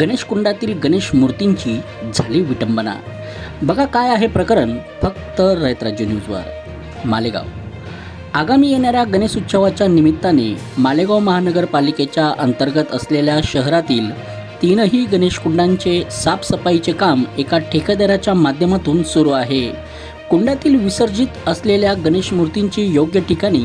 गणेशकुंडातील गणेश मूर्तींची झाली विटंबना. बघा काय आहे प्रकरण फक्त रयतराज्य न्यूजवर. मालेगाव. आगामी येणाऱ्या गणेश उत्सवाच्या निमित्ताने मालेगाव महानगरपालिकेच्या अंतर्गत असलेल्या शहरातील तीनही गणेशकुंडांचे साफसफाईचे काम एका ठेकेदाराच्या माध्यमातून सुरू आहे. कुंडातील विसर्जित असलेल्या गणेश मूर्तींची योग्य ठिकाणी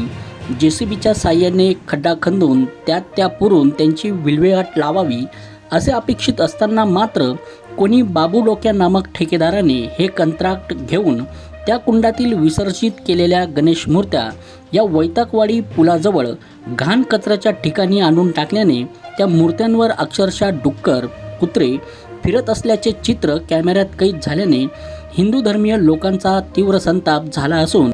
जे सी बीच्या साह्याने खड्डा खंदून त्यात त्या पुरून त्यांची विल्हेवाट लावावी असे अपेक्षित असताना मात्र कोणी बाबू डोक्या नामक ठेकेदाराने हे कंत्राट घेऊन त्या कुंडातील विसर्जित केलेल्या गणेश मूर्त्या या वैताकवाडी पुलाजवळ घाण कचऱ्याच्या ठिकाणी आणून टाकल्याने त्या मूर्त्यांवर अक्षरशः डुक्कर कुत्रे फिरत असल्याचे चित्र कॅमेऱ्यात कैद झाल्याने हिंदू धर्मीय लोकांचा तीव्र संताप झाला असून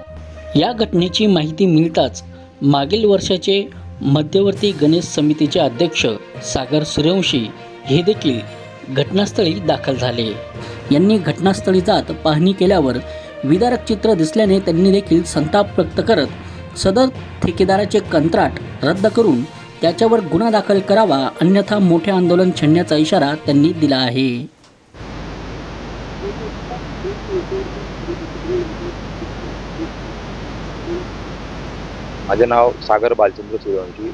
या घटनेची माहिती मिळताच मागील वर्षाचे मध्यवर्ती गणेश समितीचे अध्यक्ष सागर सूर्यवंशी हे देखील घटनास्थळी दाखल झाले. यांनी घटनास्थळी जात पाहणी केल्यावर विदारक चित्र दिसल्याने त्यांनी देखील संताप व्यक्त करत सदर ठेकेदाराचे कंत्राट रद्द करून त्याच्यावर गुन्हा दाखल करावा अन्यथा मोठे आंदोलन छेडण्याचा इशारा त्यांनी दिला आहे. माझे नाव सागर बालचंद्र सूर्यवंशी.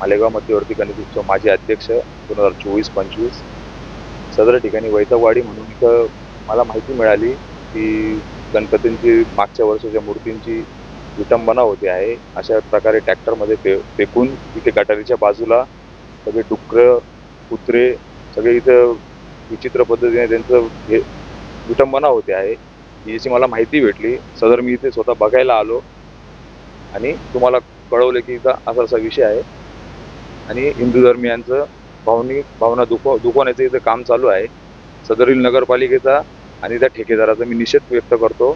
मालेगाव मध्यवर्ती गणित उत्सव माजी अध्यक्ष दोन हजार चोवीस पंचवीस. सदर ठिकाणी वैतवाडी म्हणून इथं मला माहिती मिळाली की गणपतींची मागच्या वर्षाच्या मूर्तींची विटंबना होते आहे. अशा प्रकारे ट्रॅक्टरमध्ये पे फेकून इथे गटारीच्या बाजूला सगळे डुकरं कुत्रे सगळे इथं विचित्र पद्धतीने त्यांचं हे विटंबना होते आहे. याची मला माहिती भेटली. सदर मी इथे स्वतः बघायला आलो. आणि तुम्हाला कळवलं की इथं असा असा विषय आहे. आणि हिंदू धर्मियांचं भावनिक भावना दुखव दुखवण्याचं इथं काम चालू आहे. सदरील नगरपालिकेचा आणि त्या ठेकेदाराचा मी निषेध व्यक्त करतो.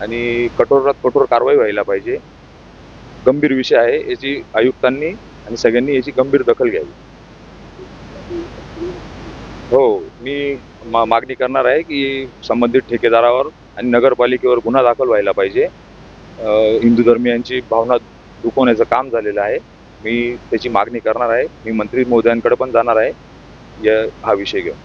आणि कठोरात कठोर कारवाई व्हायला पाहिजे. गंभीर विषय आहे याची आयुक्तांनी आणि सगळ्यांनी याची गंभीर दखल घ्यावी. हो मी मा मागणी करणार आहे की संबंधित ठेकेदारावर आणि नगरपालिकेवर गुन्हा दाखल व्हायला पाहिजे. हिंदू धर्मियांची भावना दुखवण्याचं काम झालेलं आहे. मी त्याची मागणी करणार आहे. मी मंत्री महोदयांकडे पण जाणार आहे. या हा विषय घेऊन.